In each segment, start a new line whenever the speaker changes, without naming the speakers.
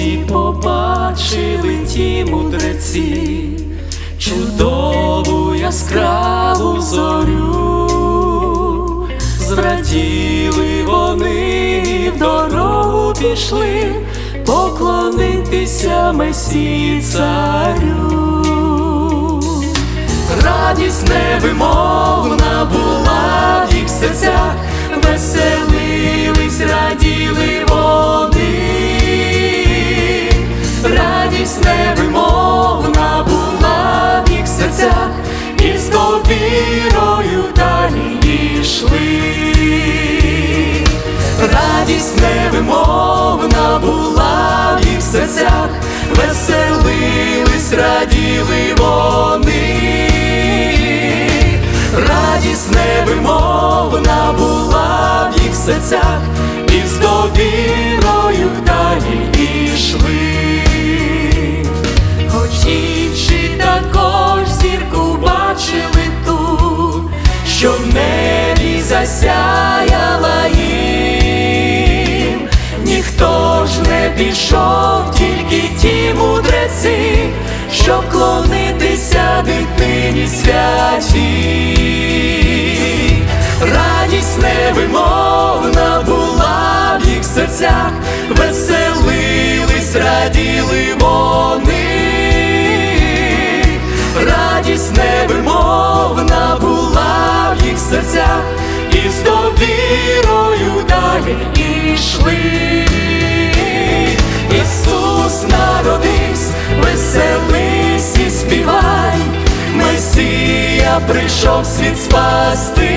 світі побачили ті мудреці, чудову яскраву зорю, зраділи вони і в дорогу пішли поклонитися Месі царю, радість невимовна була в їх серцях. Веселі радість невимовна була в їх серцях, і з довірою далі йшли. Радість невимовна була в їх серцях, веселились, раділи вони, радість невимовна була в їх серцях, і з довірою засяяла їм, ніхто ж не пішов, тільки ті мудреці, щоб клонитися дитині святій. Радість невимовна була в їх серцях, веселились, раділи вони, радість невимовна була в їх серцях, прийшов світ спасти,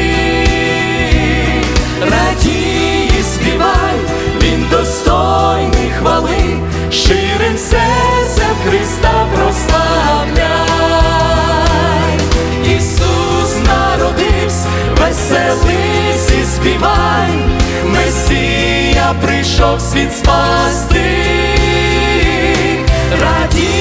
радій і співай, він достойний хвали, ширим серцем Христа прославляй. Ісус народився, веселись і співай, Месія прийшов світ спасти, радій